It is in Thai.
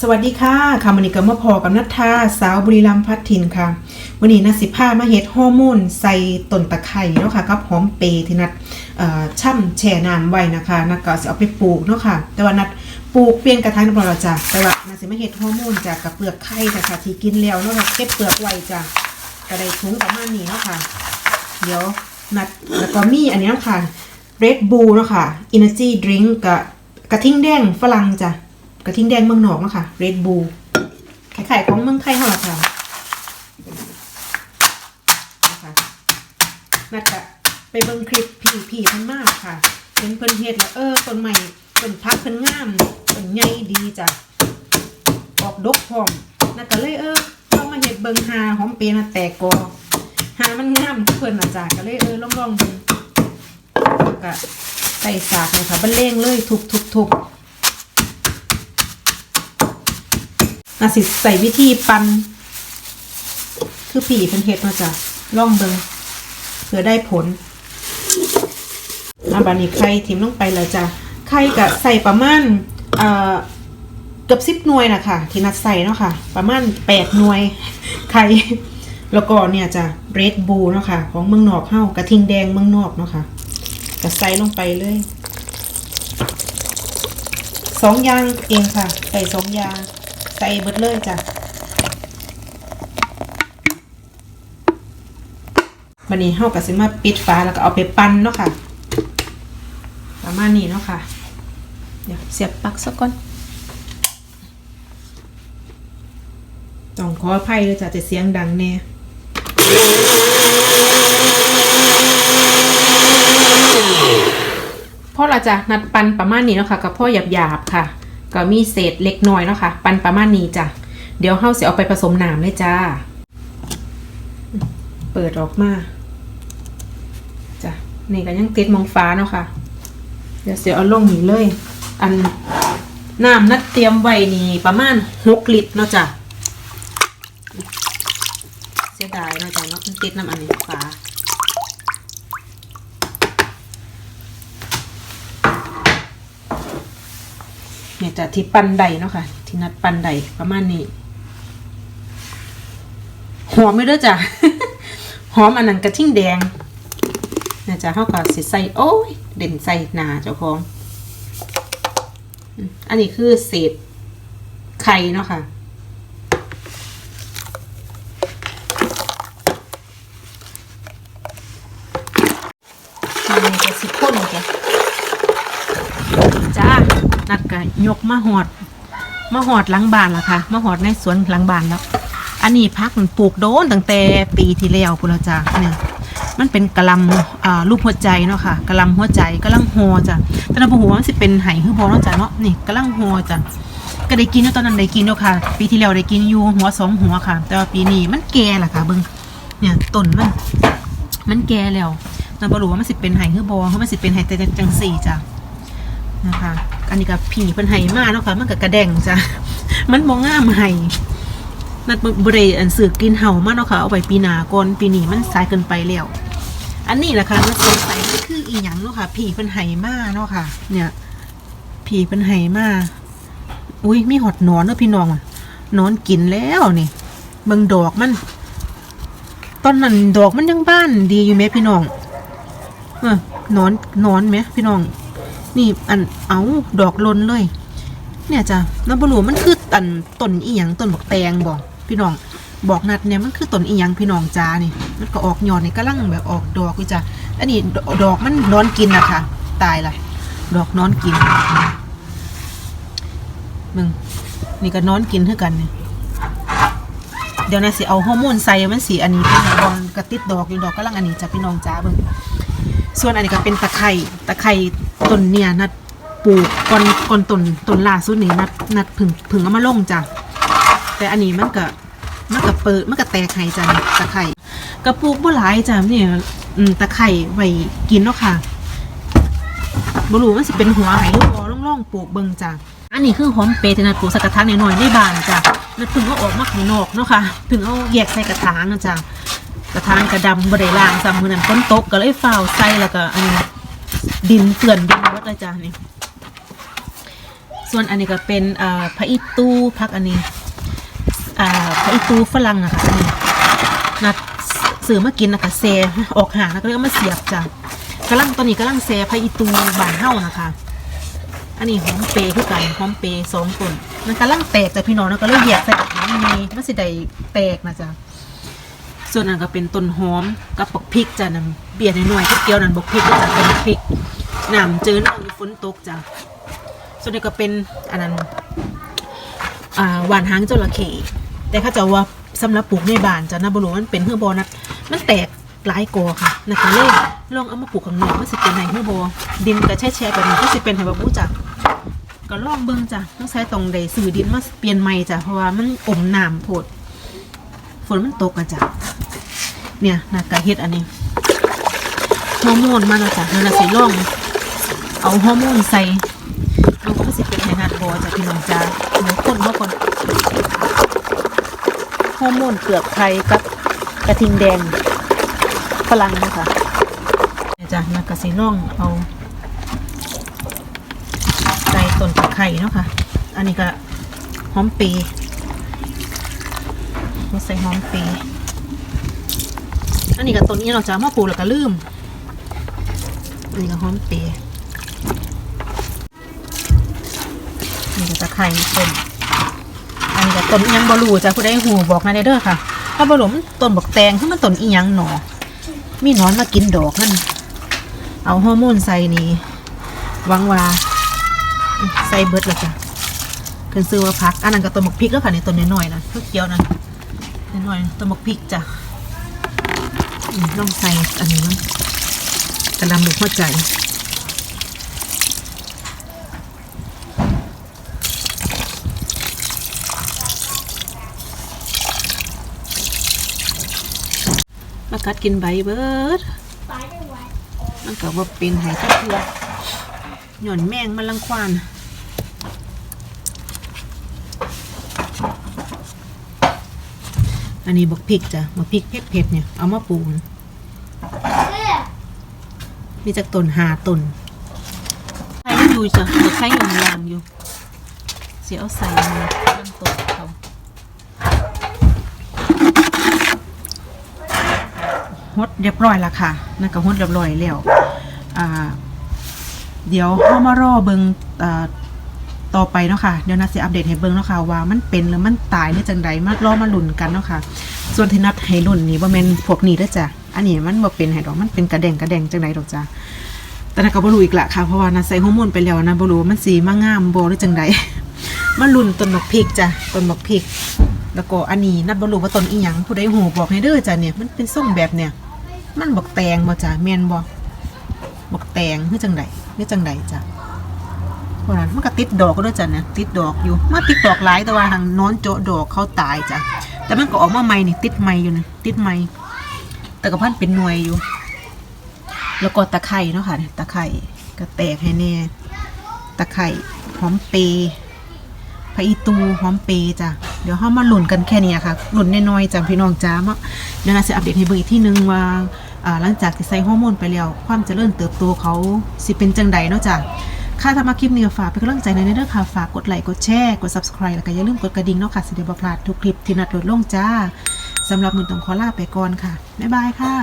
สวัสดีค่ะคำวันนี้ก็มาพอกับนัทธาสาวบุรีรัมย์พัฒทินค่ะ วันนี้นัดสิผ้ามาเฮ็ดฮอร์โมนใส่ต้นตะไคร้เนาะค่ะกับหอมเปรย์ที่นัดช่ำแช่น้ำไว้นะคะนัดก็สิเอาไปปลูกเนาะค่ะ แต่ว่านัดปลูกเปลี่ยนกระถางเรียบร้อยแล้วจ้ะแต่ว่านัดสิมาเฮ็ดฮอร์โมนจากกับเปลือกไข่นะคะที่กินแล้วเนาะค่ะเก็บเปลือกไว้จ้ะก็ได้ถุงประมาณนี้เนาะค่ะ เดี๋ยวนัดแล้วก็มีอันนี้เนาะค่ะ Red Bull เนาะค่ะ Energy Drink กับกระทิงแดงฝรั่งจ้ะ กระทิงแดงเมืองนอกนะคะ Red Bull ขายๆของเมืองไทยเท่าไหร่ค่ะนะคะนัดกะไปเบิ่งคลิปพี่พี่พิ่นมากค่ะเห็นเพิ่นเฮ็ดแล้วเออต้นใหม่ต้นพักเพิ่นงามต้นใหญ่ดีจ้ะออกดกพร้อมนัดก็เลยเออลองมาเฮ็ดเบิ่งหาหอมเปรย์นะแตกกอหามันงามเพิ่นน่ะจ้ะก็เลยเออลองลองๆเบิ่งแล้วก็ใส่สากเลยค่ะบรรเลงเลยทุบทุบทุบ อาสิใส่วิธีปัน คือผีเป็นเห็ดมาจ้ะล่องเบิงเพื่อได้ผลอาบานี้ไข่ทิมลงไปเลยจ้ะไข่กับใส่ประมาณเอ่อเกือบสิบหน่วยนะคะที่นัดใส่เนาะค่ะ ประมาณแปดหน่วยไข่แล้วก็เนี่ยจะเรดบูเนาะค่ะ ของเมืองนอกเฮ้ากระทิงแดงเมืองนอกเนาะค่ะจะใส่ลงไปเลยสองอย่างเองค่ะ ใส่สองอย่าง ส่เบิดเลยจ้ะวันนี้เฮาก็สิมาปิดฝาแล้วก็เอาไปปั้นเนาะค่ะ ประมาณนี้เนาะค่ะ เดี๋ยวเสียบปลั๊กสักก่อนต้องขออภัยเลยจ้ะจะเสียงดังแน่พ่อเราจะนัดปันประมาณนี้เนาะค่ะกับพ่อหยาบๆค่ะ ก็มีเศษเล็กน้อยเนาะค่ะ ปันประมาณนี้จ้ะ เดี๋ยวเฮาสิเอาไปผสมน้ำเลยจ้า เปิดออกมาจ้ะนี่ก็ยังติดมองฟ้าเนาะค่ะ เดี๋ยวเสียเอาลงนี่เลย อันน้ำนัดเตรียมไว้นี่ประมาณหกลิตรเนาะจ้ะเสียดายเนาะจ้ะเนาะมันติดน้ำอันนี้ฟ้า เนี่ยจะที่ปันใดเนาะค่ะ ที่นัดปันใดประมาณนี้ หอมไม่ด้วยจ้ะ หอมอันนั้นกระทิ่งแดงนะจ๊ะเขาก็สิใส่โอ้ย เด่นใส่หนาเจ้าของ อันนี้คือเศษไข่เนาะค่ะ นี่ก็สิพ่นจ้ะ จ้าัดกะยกมาหอดมาหอดหลังบ้านละค่ะมาหอดในสวนหลังบ้านแล้ว อันนี้พักมันปลูกโดนตั้งแต่ปีที่แล้วพุ่นละจ้าเนี่ยมันเป็นกระลำรูปหัวใจเนาะค่ะกระลำหัวใจกะลังฮอจ้ะแต่เราบอกว่ามันสิเป็นไห้คือพอเนาะจ้ะเนาะนี่กระลังฮอจ้ะก็ได้กินตอนนั้นได้กินอยู่ค่ะ ปีที่แล้วได้กินอยู่หัวสองหัวค่ะ แต่ว่าปีนี้มันแก่ละค่ะเบิ่งเนี่ยต้นมันมันแก่แล้วเราบ่รู้ว่ามันสิเป็นไห้คือบ่เพราะมันสิเป็นไห้แต่จังสี่จ้ะนะคะ อันนี้กับผีเพิ่นไห้มาเนาะค่ะมันก็กระแดงจ้ะมันบ่งามไห้นัดบ่ได้อันสือกินเห่ามาเนาะค่ะเอาไปปีหน้าก่อนปีนี้มันสายเกินไปแล้วอันนี้แหละค่ะมันสงสัยคืออีหยังเนาะค่ะผีเพิ่นไห้มาเนาะค่ะ เนี่ยผีเพิ่นไห้มาอุ้ยมีหอดนอนเนาะพี่น้องนอนกินแล้วนี่เบิ่งดอกมัน ตอนนั้นดอกมันยังบ้านดีอยู่ไหมพี่น้องเออนอนนอนไหมพี่น้อง นี่อันเอาดอกลนเลย เนี่ยจ้ะน้ำบรูมันคือตันต้นอีหยังต้นบอกแตงบอกพี่น้องบอกนัดเนี่ยมันคือต้นอีหยังพี่น้องจ้านี่มันก็ออกยอดนี่กำลังแบบออกดอกวิจ้ะอันนี้ดอกมันนอนกินนะคะตายละดอกนอนกินมึงนี่ก็นอนกินเท่ากันเนี่ยเดี๋ยวนะสิเอาฮอร์โมนใส่มันสีอันนี้เป็นบอลกระติดดอกอยู่ดอกกำลังอันนี้จ้ะพี่น้องจ้าเบิ่งส่วนอันนี้ก็เป็นตะไคร่ตะไคร่ ต้นเนี่ยนัดปลูกก่อนก่อนต้นต้นล่าสุดนี่นัดนัดผึ่งผึ่งเอามาลงจ้ะแต่อันนี้มันก็มันก็เปิดมันก็แตกไห้จ้ะตะไคร่ก็ปลูกบ่หลายจ้ะเนี่ยอืมตะไคร่ไว้กินเนาะค่ะบ่รู้มันสิเป็นหัวไหหรือบ่ล่องๆปลูกเบิ่งจ้ะอันนี้คือหอมเปรย์ที่นัดปลูกส่กระถางหน้อยๆในบ้านจ้ะนัดเพิ่งเอาออกมาข้างนอกเนาะค่ะเพิ่งเอาแยกใส่กระถางนะจ้ะกระทางกระดำบริล่างซ้ำมือนั้นฝนตกก็เลยฝ้าใส่แล้วก็อันนี้ ดินเปื่อนดินหมดเลยจ้านี่ส่วนอันนี้ก็เป็นอ่าพระอิตูพักอันนี้อ่าพระอิตูฝรั่งอะค่ะอันนี้นัดซื้อมากินนะคะเซออกหางแล้วก็เลยเอามาเสียบจ้ะกำลังตอนนี้กำลังเซพระอิตูบานเฮ้านะคะ อันนี้หอมเปย์คือกันหอมเปย์สองต้นมันกำลังแตกแต่พี่น้องแล้วก็เลยแยกใส่กับน้ำมีมันสิได้แตกนะจ๊ะ ส่วนนั้นก็เป็นต้นหอมกับบักพริกจ้ะนั่นเบียร์หน่อยๆที่เกี่ยวนั่นบักพริกก็จะเป็นพริกน้ำเจอน้ำฝนตกจ้ะส่วนนี้ก็เป็นอันนั้นอ่าหวานหางจระเข้แต่เขาจะว่าสำหรับปลูกในบ้านจ้ะนะบรูมันเป็นเพื่อบอนัดมันแตกหลายกอค่ะนะคะเลยลองเอามาปลูกข้างนอกมันสิเป็นไหนเพื่อบอดินก็แช่ๆแบบนี้ก็สิเป็นไหแบบบูจ้ะก็ลองเบิ่งจ้ะต้องใช้ตรงใดสื่อดินมาเปลี่ยนใหม่จ้ะเพราะว่ามันอมน้ำโพด ฝนมันตกอะจ้ะเนี่ยนากาเฮ็ดอันนี้ฮอร์โมนมาแล้วจ้ะนั่นน่ะสิลอง เอาฮอร์โมนใส่มันก็สิเป็นไฮนัดบอจ้ะพี่น้องจ้าหนูคนเมื่อก่อนฮอร์โมนเปลือกไข่กับกระทิงแดงฝรั่งนะคะเนี่ยจ้ะนากาสิลองเอาใส่ต้นตะไคร้เนาะค่ะ อันนี้ก็หอมปี นี่ใส่หอมเปีอันนี้ก็ต้นนี้เราจะมาปลูกแล้วก็ลืม อันนี้ก็หอมเปีนี่ก็ตะไคร้ต้นอันนี้ก็ต้นยังบอลูจ้ะผู้ใดหูบอกมาเด้อค่ะ ถ้าบอลูมต้นบักแตงคือมันต้นอีหยังหนอมีหนอนมากินดอกนั่นเอาฮอร์โมนใส่นี่วังวาใส่เบิร์ดแล้วจ้ะขึ้นซื้อว่าพัก อันนั้นก็ต้นหมกพริกแล้วค่ะในต้นน้อยๆนะเพื่อเคี้ยวนะ น้อยต้นหมกพริกจ้ะต้องใส่อันนี้มันกระดำดูเข้าใจมากัดกินใบเบิร์ดมันก็ว่าเป็นไหทักเทือหย่อนแมงมันลังควาน อันนี้บักพริกจ้ะบักพริกเผ็ดๆเนี่ย เอามาปลูกมีจากต้นหาต้นใครไม่ดูจ้ะบักไข่หย่อนยางอยู่ เสียเอาใส่ในลำต้นเขาฮดเรียบร้อยและค่ะนั่นก็ฮดเรียบร้อยแล้ว อ่า เดี๋ยวเข้ามารอเบิงอ่า ต่อไปเนาะค่ะเดี๋ยวนัดสิอัปเดตให้เบิงเนาะค่ะว่ามันเป็นหรือมันตายหรือจังใดมารอมาหลุนกันเนาะค่ะส่วนที่นัดให้ลุ้นนี่บ่แม่นพวกนี้เด้อจ้ะอันนี้มันบ่เป็นให้ดอกมันเป็นกระแดงกระแดงจังใดดอกจ้ะแต่นัดก็บ่รู้อีกละค่ะเพราะว่านัดใส่ฮอร์โมนไปแล้วนะบ่รู้มันสีมางามบ่หรือจังใดมาลุ้นต้นบักพริกจ้ะต้นบักพริก แล้วก็อันนี้นัดบ่รู้ว่าต้นอีหยังผู้ใดฮู้บอกให้เด้อจ้ะเนี่ยมันเป็นทรงแบบเนี่ย มันบักแตงบ่จ้ะแม่นบ่บักแตงคือจังใดคือจังใดจ้ะ พราะนั้นมันก็ติดดอกก็ด้วยจ้ะเนี่ยติดดอกอยู่มาติดดอกหลายแต่ว่าทางนอนโจดอกเขาตายจ้ะแต่มันก็ออกมาใหม่นี่ติดใหม่อยู่นะติดใหม่แต่ก็พันเป็นหน่วยอยู่ แล้วก็ตะไคร่เนาะค่ะเนี่ยตะไคร่ก็แตกให้แน่ตะไคร่หอมเปย์พระอีตูหอมเปย์จ้ะเดี๋ยวเฮามาหลุ่นกันแค่นี้ค่ะหลุ่นน้อยๆจ้ะพี่น้องจ้ามาเดี๋ยวนาจะอัปเดตให้เบิ่งอีกที่นึงว่าอ่าหลังจากที่ใส่ฮอร์โมนไปแล้ว ความเจริญเติบโตเขาสิเป็นจังใดเนาะจ้ะ ค่ะทำมาคลิปนี้ก็ฝากเป็นกำลังใจในเรื่องค่ะฝากกดไลค์กดแชร์กด subscribe แล้วก็อย่าลืมกดกระดิ่งเนาะค่ะสิเดียวพลาดทุกคลิปที่นัดโหลดลงจ้าสำหรับมือต้องขอลาไปก่อนค่ะบ๊ายบายค่ะ